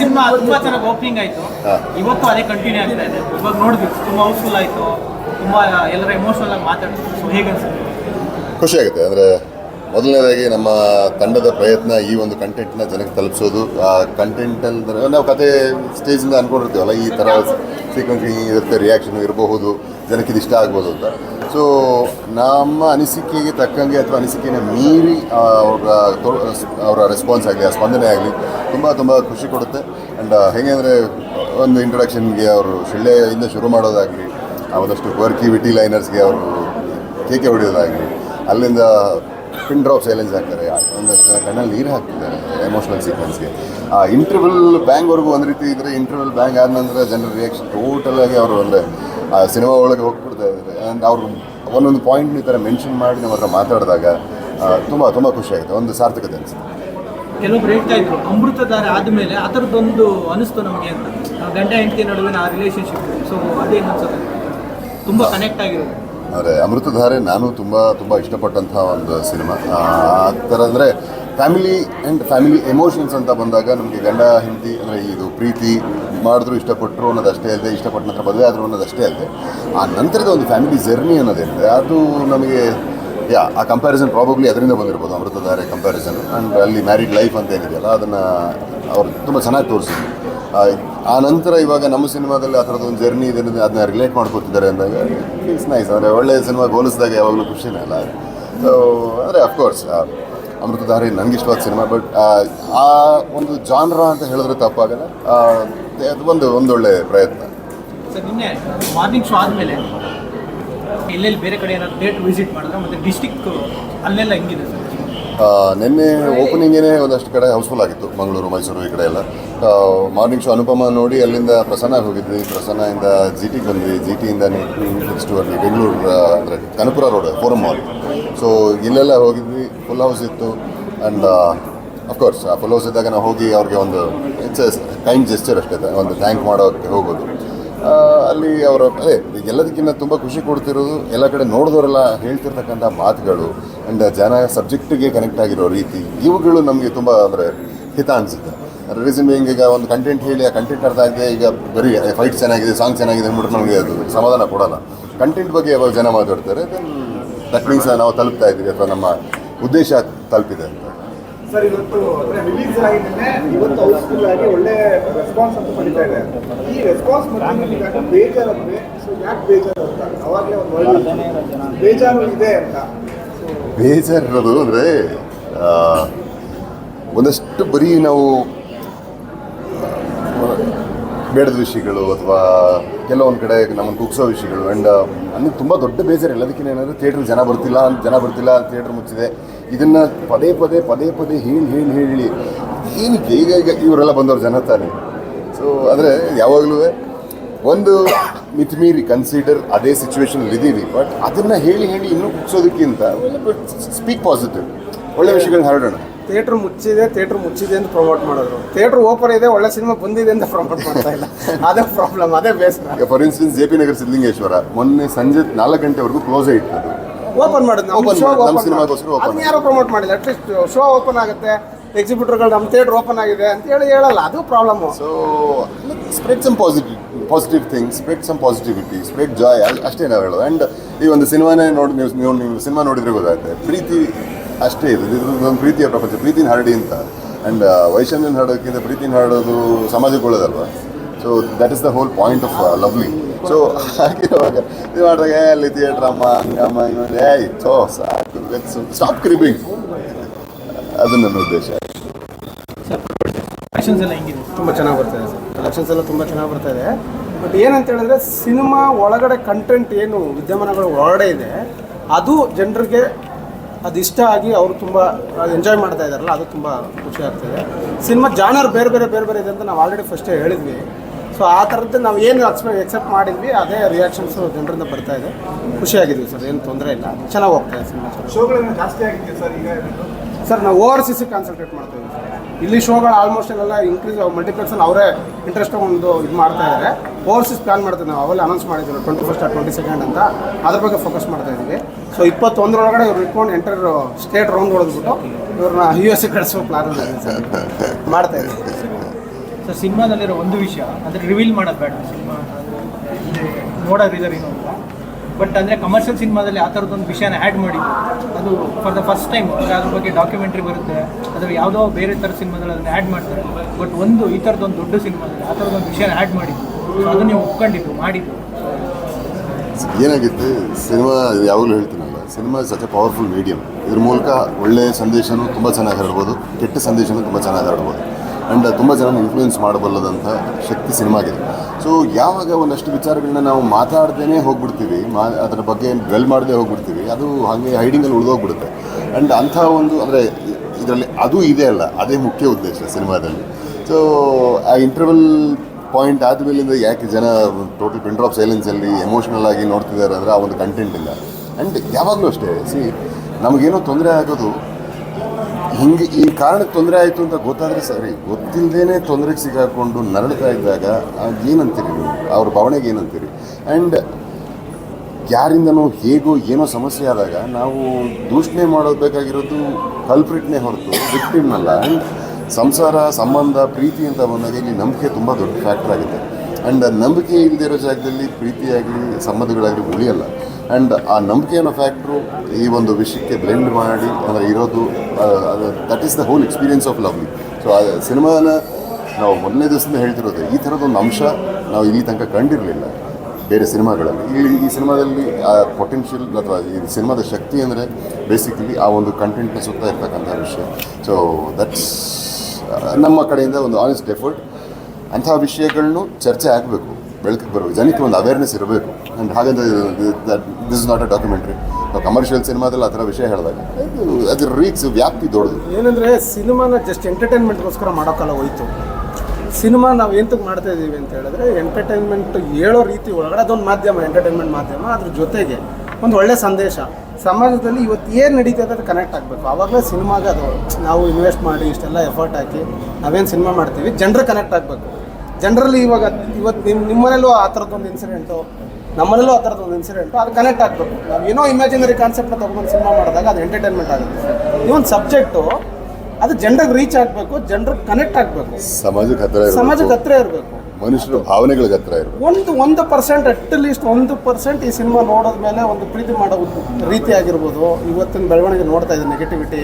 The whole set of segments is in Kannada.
ಸಿನಿಮಾ ತುಂಬಾ ಚೆನ್ನಾಗಿ ಓಪನಿಂಗ್ ಆಯ್ತು. ಇವತ್ತು ಅದೇ ಕಂಟಿನ್ಯೂ ಆಗ್ತಾ ಇದೆ. ಇವಾಗ ನೋಡ್ಬೇಕು. ತುಂಬಾ ಹೌಸ್ಫುಲ್ ಆಯ್ತು. ತುಂಬಾ ಎಲ್ಲರ ಎಮೋಷನಲ್ ಆಗಿ ಮಾತಾಡ್ತು ಸೊ ಹೇಗೆ ಅನ್ಸುತ್ತೆ? ಖುಷಿ ಆಗುತ್ತೆ. ಅಂದರೆ ಮೊದಲನೇದಾಗಿ ನಮ್ಮ ತಂಡದ ಪ್ರಯತ್ನ ಈ ಒಂದು ಕಂಟೆಂಟ್ನ ಜನಕ್ಕೆ ತಲುಪಿಸೋದು. ಆ ಕಂಟೆಂಟ್ ಅಂದರೆ ನಾವು ಕತೆ ಸ್ಟೇಜಿಂದ ಅಂದ್ಕೊಂಡಿರ್ತೀವಲ್ಲ ಈ ಥರ ಸೀಕ್ವೆನ್ಸಿಂಗ್ ಇರುತ್ತೆ ರಿಯಾಕ್ಷನ್ ಇರಬಹುದು ಜನಕ್ಕೆ ಇದು ಇಷ್ಟ ಆಗ್ಬೋದು ಅಂತ. ಸೊ ನಮ್ಮ ಅನಿಸಿಕೆಗೆ ತಕ್ಕಂಗೆ ಅಥವಾ ಅನಿಸಿಕೆನ ಮೀರಿ ಅವ್ರ ಅವರ ರೆಸ್ಪಾನ್ಸ್ ಆಗಲಿ, ಆ ಸ್ಪಂದನೆ ಆಗಲಿ ತುಂಬ ತುಂಬ ಖುಷಿ ಕೊಡುತ್ತೆ. ಆ್ಯಂಡ್ ಹೇಗೆ ಅಂದರೆ ಒಂದು ಇಂಟ್ರಡಕ್ಷನ್ಗೆ ಅವರು ಶಿಳ್ಳೆಯಿಂದ ಶುರು ಮಾಡೋದಾಗಲಿ ಒಂದಷ್ಟು ವರ್ಕಿ ವಿಟಿ ಲೈನರ್ಸ್ಗೆ ಅವರು ಕೇಕೆ ಹೊಡೆಯೋದಾಗಲಿ, ಅಲ್ಲಿಂದ ಪಿನ್ ಡ್ರಾಪ್ ಸೈಲೆನ್ಸ್ ಹಾಕ್ತಾರೆ. ಒಂದಷ್ಟು ಜನ ಕಣ್ಣಲ್ಲಿ ನೀರು ಹಾಕ್ತಿದ್ದಾರೆ ಎಮೋಷನಲ್ ಸೀಕ್ವೆನ್ಸ್ಗೆ ಆ ಇಂಟರ್ವಲ್ ಬ್ಯಾಂಗ್ವರೆಗೂ ಒಂದು ರೀತಿ ಇದ್ದರೆ ಇಂಟರ್ವಲ್ ಬ್ಯಾಂಗ್ ಆದ ನಂತರ ಜನರ ರಿಯಾಕ್ಷನ್ ಟೋಟಲ್ ಆಗಿ ಅವರು ಅಂದರೆ ಆ ಸಿನಿಮಾ ಒಳಗೆ ಹೋಗ್ಬಿಡ್ತಾ ಇದ್ದಾರೆ. ಆ್ಯಂಡ್ ಅವರು ಒಂದೊಂದು ಪಾಯಿಂಟ್ ಈ ಥರ ಮೆನ್ಷನ್ ಮಾಡಿ ನಮ್ಮ ಹತ್ರ ಮಾತಾಡಿದಾಗ ತುಂಬ ತುಂಬ ಖುಷಿ ಆಯಿತು ಒಂದು ಸಾರ್ಥಕತೆ ಅನಿಸುತ್ತೆ. ಕೆಲವೊಬ್ರು ಹೇಳ್ತಾ ಇದ್ರು ಅಮೃತಧಾರೆ ಆದ್ಮೇಲೆ ಆ ಥರದ್ದೊಂದು ಅನಿಸ್ತು ನಮಗೆ ಅಂತ. ಗಂಡ, ಹೆಂಡತಿ ನಡುವಿನ ಆ ರಿಲೇಷನ್ಶಿಪ್ ಸೊ ಅದೇನು ಅನ್ಸುತ್ತೆ? ತುಂಬಾ ಕನೆಕ್ಟ್ ಆಗಿರೋದು ಆದರೆ ಅಮೃತಧಾರೆ ನಾನು ತುಂಬ ತುಂಬ ಇಷ್ಟಪಟ್ಟಂಥ ಒಂದು ಸಿನಿಮಾ. ಆ ಥರ ಅಂದರೆ ಫ್ಯಾಮಿಲಿ ಆ್ಯಂಡ್ ಫ್ಯಾಮಿಲಿ ಎಮೋಷನ್ಸ್ ಅಂತ ಬಂದಾಗ ನಮಗೆ ಗಂಡ, ಹೆಂಡತಿ ಅಂದರೆ ಇದು ಪ್ರೀತಿ ಮಾಡಿದ್ರು ಇಷ್ಟಪಟ್ಟರು ಅನ್ನೋದಷ್ಟೇ ಅಲ್ಲದೆ, ಇಷ್ಟಪಟ್ಟ ನಂತರ ಮದುವೆ ಆದರು ಅನ್ನೋದಷ್ಟೇ ಅಲ್ಲದೆ, ಆ ನಂತರದ ಒಂದು ಫ್ಯಾಮಿಲಿ ಜರ್ನಿ ಅನ್ನೋದೇನಿದೆ ಅದು ನಮಗೆ, ಯಾ, ಆ ಕಂಪ್ಯಾರಿಸನ್ ಪ್ರಾಬಬ್ಲಿ ಅದರಿಂದ ಬಂದಿರ್ಬೋದು, ಅಮೃತಧಾರೆ ಕಂಪ್ಯಾರಿಸನ್ ಆ್ಯಂಡ್ ಅಲ್ಲಿ ಮ್ಯಾರಿಡ್ ಲೈಫ್ ಅಂತ ಏನಿದೆಯಲ್ಲ, ಅದನ್ನು ಅವರು ತುಂಬ ಚೆನ್ನಾಗಿ ತೋರಿಸಿದ್ರು. ಆ, ನಂತರ ಇವಾಗ ನಮ್ಮ ಸಿನಿಮಾದಲ್ಲಿ ಆ ಥರದ್ದು ಒಂದು ಜರ್ನಿ ಇದೆ ಅದನ್ನ ರಿಲೇಟ್ ಮಾಡ್ಕೊತಿದ್ದಾರೆ ಅಂದಾಗ ಇಟ್ಸ್ ನೈಸ್ ಅಂದರೆ ಒಳ್ಳೆ ಸಿನಿಮಾ ಹೋಲಿಸಿದಾಗ ಯಾವಾಗಲೂ ಖುಷಿನೇ ಅಲ್ಲ. ಸೊ ಅಂದರೆ ಅಫ್ಕೋರ್ಸ್ ಅಮೃತಧಾರಿ ನನಗೆ ಇಷ್ಟವಾದ ಸಿನಿಮಾ ಬಟ್ ಆ ಒಂದು ಜಾನ್ರ ಅಂತ ಹೇಳಿದ್ರೆ ತಪ್ಪಾಗಲ್ಲ. ಅದು ಒಂದು ಒಂದೊಳ್ಳೆ ಪ್ರಯತ್ನ. ಮಾರ್ನಿಂಗ್ ಶೋ ಆದಮೇಲೆ ಎಲ್ಲೆಲ್ಲಿ ಬೇರೆ ಕಡೆ ಏನಾದ್ರು ಡೇಟ್ ವಿಸಿಟ್ ಮಾಡಿದ್ರೆ ಮತ್ತೆ ಡಿಸ್ಟಿಕ್ ಅಲ್ಲೆಲ್ಲ ಹೆಂಗಿದೆ ಸರ್? ನಿನ್ನೆ ಓಪನಿಂಗೇನೆ ಒಂದಷ್ಟು ಕಡೆ ಹೌಸ್ಫುಲ್ ಆಗಿತ್ತು, ಮಂಗಳೂರು, ಮೈಸೂರು ಈ ಕಡೆ ಎಲ್ಲ. ಮಾರ್ನಿಂಗ್ ಶೋ ಅನುಪಮ ನೋಡಿ ಅಲ್ಲಿಂದ ಪ್ರಸನ್ನ ಹೋಗಿದ್ವಿ. ಪ್ರಸನ್ನದಿಂದ ಜಿ ಟಿಗೆ ಬಂದ್ವಿ ಜಿ ಟಿಯಿಂದ ನೆಕ್ಸ್ಟ್ ಅಲ್ಲಿ ಬೆಂಗಳೂರು ಅಂದರೆ Kanapura road Forum mall so ಇಲ್ಲೆಲ್ಲ ಹೋಗಿದ್ವಿ. ಫುಲ್ ಹೌಸ್ ಇತ್ತು. ಆ್ಯಂಡ್ ಅಫ್ಕೋರ್ಸ್ ಆ ಫುಲ್ ಹೌಸ್ ಇದ್ದಾಗ ನಾವು ಹೋಗಿ ಅವ್ರಿಗೆ ಒಂದು ಇಟ್ಸ್ ಕೈಂಡ್ ಜೆಸ್ಚರ್ ಅಷ್ಟೇ ಒಂದು ಥ್ಯಾಂಕ್ ಮಾಡೋಕ್ಕೆ ಹೋಗೋದು. ಅಲ್ಲಿ ಅವರ, ಅದೇ ಎಲ್ಲದಕ್ಕಿಂತ ತುಂಬ ಖುಷಿ ಕೊಡ್ತಿರೋದು ಎಲ್ಲ ಕಡೆ ನೋಡಿದವರೆಲ್ಲ ಹೇಳ್ತಿರ್ತಕ್ಕಂಥ ಮಾತುಗಳು ಆ್ಯಂಡ್ ಜನ ಸಬ್ಜೆಕ್ಟಿಗೆ ಕನೆಕ್ಟ್ ಆಗಿರೋ ರೀತಿ ಇವುಗಳು ನಮಗೆ ತುಂಬ ಅಂದರೆ ಹಿತ ಅನಿಸುತ್ತೆ. ರೀಸನ್ ಬೇಯಿಂಗ್ ಈಗ ಒಂದು ಕಂಟೆಂಟ್ ಹೇಳಿ ಆ ಕಂಟೆಂಟ್ ಅರ್ಥ ಆಗಿದೆ ಈಗ ಬರೀ ಫೈಟ್ ಚೆನ್ನಾಗಿದೆ ಸಾಂಗ್ ಚೆನ್ನಾಗಿದೆ ಅಂದ್ಬಿಟ್ಟು ನಮಗೆ ಅದು ಸಮಾಧಾನ ಕೊಡಲ್ಲ. ಕಂಟೆಂಟ್ ಬಗ್ಗೆ ಯಾವಾಗ ಜನ ಮಾತಾಡ್ತಾರೆ ದೆನ್ ದಟ್ ಮೀನ್ಸ್ ನಾವು ತಲುಪ್ತಾ ಇದ್ದೀವಿ ಅಥವಾ ನಮ್ಮ ಉದ್ದೇಶ ತಲುಪಿದೆ ಅಂತ. ಸರ್, ಇವತ್ತು ಅಂದ್ರೆ ರಿಲೀಸ್ ಆಗಿದ್ದೇನೆ ಇವತ್ತು ಹೌಸ್ಫುಲ್ ಆಗಿ ಒಳ್ಳೆ ರೆಸ್ಪಾನ್ಸ್ ಅಂತ ಪಡಿತಾ ಇದೆ ಈ ರೆಸ್ಪಾನ್ಸ್ ಮತ್ತೆ ಬೇಜಾರಂದ್ರೆ ಸೊ ಯಾಕೆ ಬೇಜಾರು ಅಂತ ಅವಾಗಲೇ ಒಂದು ಬೇಜಾರು ಇದೆ ಅಂತ. ಬೇಜಾರಿರೋದು ಅಂದರೆ ಒಂದಷ್ಟು ಬರೀ ನಾವು ಬೇಡದ ವಿಷಯಗಳು ಅಥವಾ ಕೆಲವೊಂದು ಕಡೆ ನಮ್ಮನ್ನು ಕುಗ್ಸೋ ವಿಷಯಗಳು. ಆ್ಯಂಡ್ ನನಗೆ ತುಂಬ ದೊಡ್ಡ ಬೇಜಾರು ಎಲ್ಲದಕ್ಕಿಂತ ಏನಂದರೆ ಥಿಯೇಟ್ರಿಗೆ ಜನ ಬರ್ತಿಲ್ಲ ಜನ ಬರ್ತಿಲ್ಲ ಥಿಯೇಟ್ರ್ ಮುಚ್ಚಿದೆ. ಇದನ್ನು ಪದೇ ಪದೇ ಪದೇ ಪದೇ ಹೇಳಿ ಹೇಳಿ ಹೇಳಿ. ಏನಕ್ಕೆ? ಈಗ ಈಗ ಇವರೆಲ್ಲ ಬಂದವರು ಜನ ತಾನೆ. ಸೊ ಅಂದರೆ ಯಾವಾಗಲೂ ಒಂದು ಮಿತಿಮೀರಿ ಕನ್ಸಿಡರ್ ಅದೇ ಸಿಚುವೇಶನಲ್ಲಿ ಇದ್ದೀವಿ. ಬಟ್ ಅದನ್ನು ಹೇಳಿ ಹೇಳಿ ಇನ್ನೂ ಕುಗ್ಸೋದಕ್ಕಿಂತ ಸ್ಪೀಕ್ ಪಾಸಿಟಿವ್ ಒಳ್ಳೆ ವಿಷಯಗಳನ್ನ ಹರಡೋಣ. ಥಿಯೇಟ್ರ್ ಮುಚ್ಚಿದೆ ಥಿಯೇಟ್ರ್ ಮುಚ್ಚಿದೆ ಅಂತ ಪ್ರಮೋಟ್ ಮಾಡೋದು ಥಿಯೇಟ್ರ್ ಓಪನ್ ಇದೆ ಒಳ್ಳೆ ಸಿನಿಮಾ ಬಂದಿದೆ ಅಂತ ಪ್ರಮೋಟ್ ಮಾಡ್ತಾ ಇಲ್ಲ. ಅದೇ ಪ್ರಾಬ್ಲಮ್ ಅದೇ ಬೇಸರ. For instance J P Nagar Siddhalingeshwara ಮೊನ್ನೆ ಸಂಜೆ ನಾಲ್ಕು ಗಂಟೆವರೆಗೂ ಕ್ಲೋಸೇ ಇತ್ತು ಓಪನ್ ಸಿನಿಮಾಗೋಸ್ಕರ open ಅದನ್ನ ಯಾರು ಪ್ರಮೋಟ್ ಮಾಡಿಲ್ಲ? ಅಟ್ಲೀಸ್ಟ್ ಶೋ ಓಪನ್ ಆಗುತ್ತೆ ಎಕ್ಸಿಬಿಟರ್ಗಳು ನಮ್ಮ ಥಿಯೇಟರ್ ಓಪನ್ ಆಗಿದೆ ಅಂತ ಹೇಳಿ ಹೇಳಲ್ಲ ಅದು problem so spread some positive positive things spread some positivity spread joy ಅಷ್ಟೇ ನಾವು ಹೇಳೋದು. ಆ್ಯಂಡ್ ಈ ಒಂದು ಸಿನಿಮಾನೇ ನೋಡಿ ನೀವು ನೀವು ನೀವು ಸಿನಿಮಾ ನೋಡಿದ್ರೆ ಗೊತ್ತಾಗುತ್ತೆ. ಪ್ರೀತಿ ಅಷ್ಟೇ ಇದು. ಒಂದು ಪ್ರೀತಿಯ ಪ್ರಪಂಚ ಪ್ರೀತಿನ ಹರಡಿ ಅಂತ. ಆ್ಯಂಡ್ ವೈಷಮ್ಯನ ಹರಡೋಕ್ಕಿಂತ ಪ್ರೀತಿನ ಹರಡೋದು ಸಮಾಜಕ್ಕೆ ಒಳ್ಳೇದಲ್ವಾ? So that is the whole point of lovely so ಹಾಗಿರುವಾಗ ಇದು ಮಾಡಿದಾಗ ಏ, ಅಲ್ಲಿ ಥಿಯೇಟ್ರ್ ಅಮ್ಮ ಹಂಗಮ್ಮ ಇನ್ನೊಂದು ಏಯ್ ಥೋ ಸಾಕು ಸ್ಟಾಪ್ ಕ್ರಿಬಿಂಗ್ ಅದು ನನ್ನ ಉದ್ದೇಶ. ಆಕ್ಷನ್ಸ್ ಎಲ್ಲ ಹೆಂಗಿದೆ? ತುಂಬ ಚೆನ್ನಾಗಿ ಬರ್ತಾ ಇದೆ ಸರ್ ಕಲೆಕ್ಷನ್ಸ್ ಎಲ್ಲ ತುಂಬ ಚೆನ್ನಾಗಿ ಬರ್ತಾ ಇದೆ. ಬಟ್ ಏನಂತ ಹೇಳಿದ್ರೆ ಸಿನಿಮಾ ಒಳಗಡೆ ಕಂಟೆಂಟ್ ಏನು ವಿದ್ಯಮಾನಗಳು ಒಳಗಡೆ ಇದೆ ಅದು ಜನರಿಗೆ ಅದು ಇಷ್ಟ ಆಗಿ ಅವರು ತುಂಬ ಎಂಜಾಯ್ ಮಾಡ್ತಾ ಇದ್ದಾರಲ್ಲ ಅದು ತುಂಬ ಖುಷಿ ಆಗ್ತಿದೆ ಸಿನಿಮಾ ಜಾನರ್ ಬೇರೆ ಬೇರೆ ಬೇರೆ ಬೇರೆ ಇದೆ ಅಂತ ನಾವು ಆಲ್ರೆಡಿ ಫಸ್ಟೇ ಹೇಳಿದ್ವಿ. ಸೊ ಆ ಥರದ್ದು ನಾವು ಏನು ಎಕ್ಸ್ಪೆಕ್ಟ್ ಎಕ್ಸೆಪ್ಟ್ ಮಾಡಿದ್ವಿ ಅದೇ ರಿಯಾಕ್ಷನ್ಸು ಜನರಿಂದ ಬರ್ತಾ ಇದೆ. ಖುಷಿಯಾಗಿದ್ವಿ ಸರ್ ಏನು ತೊಂದರೆ ಇಲ್ಲ. ಚೆನ್ನಾಗಿ ಹೋಗ್ತಾ ಇದೆ ಸಿನಿಮಾ ಶೋಗಳನ್ನು ಜಾಸ್ತಿ ಆಗಿದೆ ಸರ್ ಈಗ ಸರ್ ನಾವು ಓವರ್ ಸಿ ಕಾನ್ಸಂಟ್ರೇಟ್ ಮಾಡ್ತಾ ಇದ್ದೀವಿ ಸರ್. ಇಲ್ಲಿ ಶೋಗಳು ಆಲ್ಮೋಸ್ಟ್ ಎಲ್ಲ ಇನ್ಕ್ರೀಸ್ ಮಲ್ಟಿಪ್ಲೆಕ್ಸಲ್ಲಿ ಅವರೇ ಇಂಟ್ರೆಸ್ಟ್ ಒಂದು ಇದು ಮಾಡ್ತಾ ಇದ್ದಾರೆ ಓವರ್ಸೀಸ್ ಪ್ಲಾನ್ ಮಾಡ್ತೀವಿ ನಾವು ಅವೆಲ್ಲ ಅನೌನ್ಸ್ ಮಾಡಿದ್ದೀವಿ ಟ್ವೆಂಟಿ ಫಸ್ಟ್ ಟ್ವೆಂಟಿ ಸೆಕೆಂಡ್ ಅಂತ. ಅದ್ರ ಬಗ್ಗೆ ಫೋಕಸ್ ಮಾಡ್ತಾ ಇದ್ದೀವಿ ಸೊ ಇಪ್ಪತ್ತೊಂದರೊಳಗಡೆ ಇವ್ರು ಇಟ್ಕೊಂಡು ಎಂಟರ್ ಸ್ಟೇಟ್ ರೌಂಡ್ ಹೊಡೆದ್ಬಿಟ್ಟು ಇವ್ರನ್ನ ಯು ಎಸ್ ಕಳಿಸೋ ಪ್ಲಾನ್ ಸರ್. ಮಾಡ್ತಾ ಇದ್ದೀವಿ ಸರ್, ಸಿನಿಮಾದಲ್ಲಿರೋ ಒಂದು ವಿಷಯ, ಅಂದರೆ ರಿವೀಲ್ ಮಾಡೋದು ಬೇಡ. ಸಿನಿಮಾ ನೋಡೋರಿದ್ದಾರೆ ಏನೋ ಅಂತ ಬಟ್ ಅಂದರೆ ಕಮರ್ಷಿಯಲ್ ಸಿನಿಮಾದಲ್ಲಿ ಆ ಥರದ್ದೊಂದು ವಿಷಯನ ಆ್ಯಡ್ ಮಾಡಿ, ಅದು ಫಾರ್ ದ ಫಸ್ಟ್ ಟೈಮ್ ಅಂದರೆ ಅದ್ರ ಬಗ್ಗೆ ಡಾಕ್ಯುಮೆಂಟ್ರಿ ಬರುತ್ತೆ, ಅಥವಾ ಯಾವುದೋ ಬೇರೆ ಥರ ಸಿನಿಮಾದಲ್ಲಿ ಅದನ್ನು ಆ್ಯಡ್ ಮಾಡ್ತಾರೆ. ಬಟ್ ಒಂದು ಈ ಥರದ್ದೊಂದು ದೊಡ್ಡ ಸಿನಿಮಾದಲ್ಲಿ ಆ ಥರದ್ದೊಂದು ವಿಷಯನ ಆ್ಯಡ್ ಮಾಡಿ ಸೊ ಅದು ನೀವು ಒಪ್ಕೊಂಡಿದ್ದು, ಮಾಡಿದ್ದು. ಏನಾಗಿತ್ತು? ಸಿನಿಮಾ, ಯಾವಾಗಲೂ ಹೇಳ್ತೀನಲ್ಲ, cinema such a powerful medium ಇದ್ರ ಮೂಲಕ ಒಳ್ಳೆಯ ಸಂದೇಶನೂ ತುಂಬ ಚೆನ್ನಾಗಿ ಹರಡ್ಬೋದು, ಕೆಟ್ಟ ಸಂದೇಶನೂ ತುಂಬ ಚೆನ್ನಾಗಿ ಹರಡ್ಬೋದು. ಆ್ಯಂಡ್ ತುಂಬ ಜನ ಇನ್ಫ್ಲೂಯೆನ್ಸ್ ಮಾಡಬಲ್ಲದಂಥ ಶಕ್ತಿ ಸಿನಿಮಾಗಿದೆ. ಸೊ ಯಾವಾಗ ಒಂದಷ್ಟು ವಿಚಾರಗಳನ್ನ ನಾವು ಮಾತಾಡ್ದೇ ಹೋಗ್ಬಿಡ್ತೀವಿ, ಮಾ, ಅದರ ಬಗ್ಗೆ ಡ್ವೆಲ್ ಮಾಡದೆ ಹೋಗ್ಬಿಡ್ತೀವಿ, ಅದು ಹಾಗೆ ಹೈಡಿಂಗಲ್ಲಿ ಉಳಿದೋಗ್ಬಿಡುತ್ತೆ. ಆ್ಯಂಡ್ ಅಂಥ ಒಂದು, ಅಂದರೆ ಇದರಲ್ಲಿ ಅದು ಇದೆ ಅಲ್ಲ, ಅದೇ ಮುಖ್ಯ ಉದ್ದೇಶ ಸಿನಿಮಾದಲ್ಲಿ. ಸೊ ಆ ಇಂಟರ್ವಲ್ ಪಾಯಿಂಟ್ ಆದಮೇಲಿಂದ ಯಾಕೆ ಜನ ಟೋಟಲ್ ಪ್ರಿಂಟ್ ಆಫ್ ಸೈಲೆನ್ಸಲ್ಲಿ ಎಮೋಷ್ನಲ್ ಆಗಿ ನೋಡ್ತಿದ್ದಾರೆ ಅಂದರೆ ಆ ಒಂದು ಕಂಟೆಂಟಿಂದ ಆ್ಯಂಡ್ ಯಾವಾಗಲೂ ಅಷ್ಟೇ ಸಿ ನಮಗೇನೋ ತೊಂದರೆ ಆಗೋದು ಹಿಂಗೆ ಈ ಕಾರಣಕ್ಕೆ ತೊಂದರೆ ಆಯಿತು ಅಂತ ಗೊತ್ತಾದರೆ ಸರಿ ಗೊತ್ತಿಲ್ಲದೇ ತೊಂದರೆಗೆ ಸಿಗಾಕೊಂಡು ನರಳ್ತಾ ಇದ್ದಾಗ ಏನಂತೀರಿ ನೀವು? ಅವ್ರ ಭಾವನೆಗೆ ಏನಂತೀರಿ? ಆ್ಯಂಡ್ ಯಾರಿಂದನೋ ಹೇಗೋ ಏನೋ ಸಮಸ್ಯೆ ಆದಾಗ ನಾವು ದೂಷಣೆ ಮಾಡೋದು ಬೇಕಾಗಿರೋದು ಕಲ್ಪ್ರಿಟ್ನೇ ಹೊರತು ವಿಕ್ಟಿಮ್ನಲ್ಲ ಆ್ಯಂಡ್ ಸಂಸಾರ, ಸಂಬಂಧ, ಪ್ರೀತಿ ಅಂತ ಬಂದಾಗ ಇಲ್ಲಿ ನಂಬಿಕೆ ತುಂಬ ದೊಡ್ಡ ಫ್ಯಾಕ್ಟರ್ ಆಗುತ್ತೆ. ಆ್ಯಂಡ್ ನಂಬಿಕೆ ಇಲ್ಲದೆ ಇರೋ ಜಾಗದಲ್ಲಿ ಪ್ರೀತಿಯಾಗಲಿ, ಸಂಬಂಧಗಳಾಗಲಿ ಉಳಿಯಲ್ಲ. ಆ್ಯಂಡ್ ಆ ನಂಬಿಕೆಯನ್ನು ಫ್ಯಾಕ್ಟ್ರು ಈ ಒಂದು ವಿಷಯಕ್ಕೆ ಬ್ಲೆಂಡ್ ಮಾಡಿ, ಅಂದರೆ ಇರೋದು that is the whole experience of lovely so ಆ, ಸಿನಿಮಾನ ನಾವು ಮೊದಲನೇ ದಿವಸದಿಂದ ಹೇಳ್ತಿರೋದು, ಈ ಥರದೊಂದು ಅಂಶ ನಾವು ಇಲ್ಲಿ ತನಕ ಕಂಡಿರಲಿಲ್ಲ ಬೇರೆ ಸಿನಿಮಾಗಳಲ್ಲಿ. ಇಲ್ಲಿ ಈ ಸಿನಿಮಾದಲ್ಲಿ ಆ ಪೊಟೆನ್ಷಿಯಲ್ ಅಥವಾ ಈ ಸಿನಿಮಾದ ಶಕ್ತಿ ಅಂದರೆ ಬೇಸಿಕಲಿ ಆ ಒಂದು ಕಂಟೆಂಟ್ನ ಸುತ್ತ ಇರ್ತಕ್ಕಂಥ ವಿಷಯ. ಸೊ ದಟ್ಸ್ ನಮ್ಮ ಕಡೆಯಿಂದ ಒಂದು ಆನೆಸ್ಟ್ ಎಫರ್ಟ್ ಅಂಥ ವಿಷಯಗಳನ್ನು ಚರ್ಚೆ ಆಗಬೇಕು. ಬೆಳಕಿಗೆ ಬರಬೇಕು ಜನಕ್ಕೆ ಒಂದು ಅವೇರ್ನೆಸ್ ಇರಬೇಕು. ಆ್ಯಂಡ್ ಹಾಗಂತ this is not a documentary commercial ಸಿನಿಮಾದಲ್ಲಿ ಆ ಥರ ವಿಷಯ ಹೇಳಿದಾಗ, ಅದು ಅದ್ರ ರೀಚ್ ವ್ಯಾಪ್ತಿ ದೊಡ್ಡದು. ಏನಂದರೆ, ಸಿನಿಮಾನ ಜಸ್ಟ್ ಎಂಟರ್ಟೈನ್ಮೆಂಟ್ಗೋಸ್ಕರ ಮಾಡೋಕ್ಕಲ್ಲ ಹೋಯ್ತು. ಸಿನಿಮಾ ನಾವು ಎಂತಕ್ಕೆ ಮಾಡ್ತಾ ಇದ್ದೀವಿ ಅಂತ ಹೇಳಿದ್ರೆ ಎಂಟರ್ಟೈನ್ಮೆಂಟ್ ಹೇಳೋ ರೀತಿ ಒಳಗಡೆ ಅದೊಂದು ಮಾಧ್ಯಮ ಎಂಟರ್ಟೈನ್ಮೆಂಟ್ ಮಾಧ್ಯಮ, ಅದ್ರ ಜೊತೆಗೆ ಒಂದು ಒಳ್ಳೆ ಸಂದೇಶ. ಸಮಾಜದಲ್ಲಿ ಇವತ್ತು ಏನು ನಡೀತದೆ ಅದು ಕನೆಕ್ಟ್ ಆಗಬೇಕು. ಆವಾಗಲೇ ಸಿನಿಮಾಗೆ ಅದು, ನಾವು ಇನ್ವೆಸ್ಟ್ ಮಾಡಿ, ಇಷ್ಟೆಲ್ಲ ಎಫರ್ಟ್ ಹಾಕಿ ನಾವೇನು ಸಿನಿಮಾ ಮಾಡ್ತೀವಿ, ಜನರು ಕನೆಕ್ಟ್ ಆಗಬೇಕು. ಜನರಲ್ಲಿ ಇವಾಗ ಇವತ್ತು ನಿಮ್ಮ ನಿಮ್ಮನೇಲೂ ಆ ಥರದ್ದೊಂದು ಇನ್ಸಿಡೆಂಟು ನಮ್ಮನೇಲೂ ಆ ಥರದ್ದೊಂದು ಇನ್ಸಿಡೆಂಟು ಅದು ಕನೆಕ್ಟ್ ಆಗಬೇಕು. ನಾವು ಏನೋ ಇಮ್ಯಾಜಿನರಿ ಕಾನ್ಸೆಪ್ಟ್ನ ತೊಗೊಂಡು ಸಿನಿಮಾ ಮಾಡಿದಾಗ ಅದು ಎಂಟರ್ಟೈನ್ಮೆಂಟ್ ಆಗುತ್ತೆ. ಈ ಒಂದು ಸಬ್ಜೆಕ್ಟು ಅದು ಜನರಿಗೆ ರೀಚ್ ಆಗಬೇಕು ಜನರಿಗೆ ಕನೆಕ್ಟ್ ಆಗಬೇಕು. ಸಮಾಜಕ್ಕೆ ಹತ್ತಿರ ಸಮಾಜಕ್ಕೆ ಹತ್ರ ಇರಬೇಕು. ಮನುಷ್ಯರ ಭಾವನೆಗಳಿಗೆ ಹತ್ರ ಇರಬೇಕು. ಒಂದು ಒಂದು ಪರ್ಸೆಂಟ್ ಅಟ್ ಲೀಸ್ಟ್ ಒಂದು ಪರ್ಸೆಂಟ್ ಈ ಸಿನಿಮಾ ನೋಡೋದ್ಮೇಲೆ ಒಂದು ಪ್ರೀತಿ ಮಾಡೋ ರೀತಿ ಆಗಿರ್ಬೋದು. ಇವತ್ತಿನ ಬೆಳವಣಿಗೆ ನೋಡ್ತಾ ಇದ್ದೀನಿ ನೆಗೆಟಿವಿಟಿ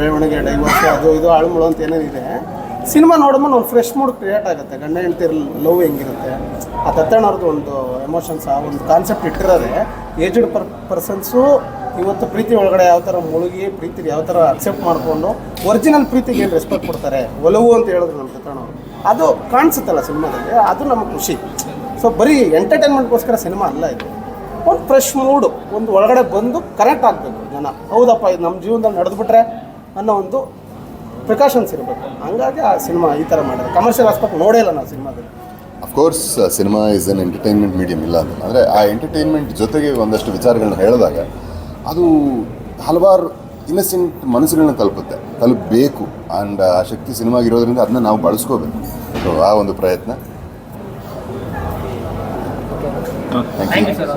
ಬೆಳವಣಿಗೆ ಡೈವರ್ಸ್ ಅದು ಇದು ಅಳುಮಳು ಅಂತ ಏನೇನಿದೆ. ಸಿನಿಮಾ ನೋಡಿದ್ಮೇಲೆ ಒಂದು ಫ್ರೆಶ್ ಮೂಡ್ ಕ್ರಿಯೇಟ್ ಆಗುತ್ತೆ. ಗಂಡ ಹೆಂಡ್ತಿರ್ ಲವ್ ಹೆಂಗಿರುತ್ತೆ? ಆ ತತ್ತಣ್ಣವ್ರದ್ದು ಒಂದು ಎಮೋಷನ್ಸ್ ಆ ಒಂದು ಕಾನ್ಸೆಪ್ಟ್ ಇಟ್ಟಿರೋದೆ ಏಜ್ಡ್ ಪರ್ ಪರ್ಸನ್ಸು ಇವತ್ತು ಪ್ರೀತಿ ಒಳಗಡೆ ಯಾವ ಥರ ಮುಳುಗಿ, ಪ್ರೀತಿಗೆ ಯಾವ ಥರ ಅಕ್ಸೆಪ್ಟ್ ಮಾಡಿಕೊಂಡು ಒರಿಜಿನಲ್ ಪ್ರೀತಿಗೆ ಏನು ರೆಸ್ಪೆಕ್ಟ್ ಕೊಡ್ತಾರೆ? ಒಲವು ಅಂತ ಹೇಳಿದ್ರು ನಮ್ಮ ತತ್ತಣ್ಣವ್ರು. ಅದು ಕಾಣಿಸುತ್ತಲ್ಲ ಸಿನಿಮಾದಲ್ಲಿ, ಅದು ನಮಗೆ ಖುಷಿ. ಸೊ ಬರೀ ಎಂಟರ್ಟೈನ್ಮೆಂಟ್ಗೋಸ್ಕರ ಸಿನಿಮಾ ಅಲ್ಲ ಇದು. ಒಂದು ಫ್ರೆಶ್ ಮೂಡು ಒಂದು ಒಳಗಡೆ ಬಂದು ಕರೆಕ್ಟ್ ಆಗಬೇಕು ಜನ. ಹೌದಪ್ಪ, ಇದು ನಮ್ಮ ಜೀವನದಲ್ಲಿ ನಡೆದ್ಬಿಟ್ರೆ ಅನ್ನೋ ಒಂದು ಪ್ರಿಕಾಷನ್ಸ್ ಇರಬೇಕು. ಹಂಗಾಗಿ ಆ ಸಿನಿಮಾ ಈ ಥರ ಮಾಡಿದ್ರೆ. ಕಮರ್ಷಿಯಲ್ ಆಸ್ಪೆಕ್ಟ್ ನೋಡೇ ಇಲ್ಲ ನಾವು ಸಿನಿಮಾದಲ್ಲಿ. Of course cinema is an entertainment medium ಇಲ್ಲ ಅಂತ. ಅಂದರೆ ಆ ಎಂಟರ್ಟೈನ್ಮೆಂಟ್ ಜೊತೆಗೆ ಒಂದಷ್ಟು ವಿಚಾರಗಳನ್ನ ಹೇಳಿದಾಗ ಅದು ಹಲವಾರು ಇನ್ನಸೆಂಟ್ ಮನಸ್ಸುಗಳನ್ನ ತಲುಪುತ್ತೆ. ತಲುಪಬೇಕು. ಆ್ಯಂಡ್ ಆ ಶಕ್ತಿ ಸಿನಿಮಾಗಿರೋದ್ರಿಂದ ಅದನ್ನ ನಾವು ಬಳಸ್ಕೋಬೇಕು. ಸೊ ಆ ಒಂದು ಪ್ರಯತ್ನ. Thank you you sir